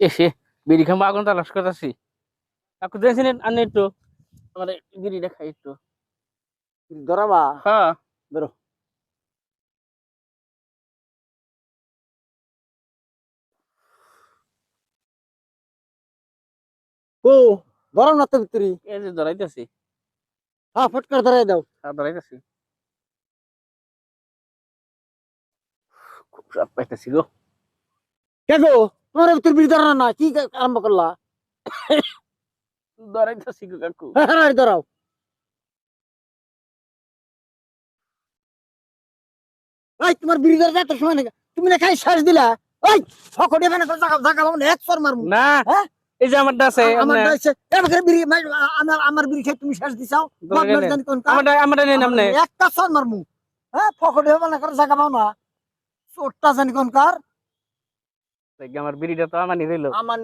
এসে বিড়ি খাম আগুন তালাশ করতেছি। কাকু দেখছেন আনি একটু। আমার বিড়িটা খাই একটু। ধরাবা? হ্যাঁ। ধরো। ও ধরো না তো ভিতরে। এই যে ধরাইতেছি। হ্যাঁ ফট করে ধরাই দাও। হ্যাঁ ধরাইতেছি। খুব রাত পাইতেছি গো। কে গো তোমার ভিতরে বিড়ি ধরা না কি আরম্ভ করলা? কাকু। হ্যাঁ ধরাও। এই তোমার যাতে সময় নেই তুমি না খাই শ্বাস দিলা? ওই ফকড়ে মানে তো জায়গা জায়গা মানে এক সর মারমু না হ্যাঁ? এই যে আমারটা আছে আমার আপনার- দাইছে আমাকে বিড়ি আমার আমার বিড়ি তুমি শ্বাস দিছাও? নেন। জানি কোন কাজ। আমারটা আমারটা নেন আপনি একটা সর মারমু হ্যাঁ ফকড়ে মানে করে জায়গা পাও না। চোরটা জানি কোন কার? আমার বিড়িটা তো আমার রইল। আমার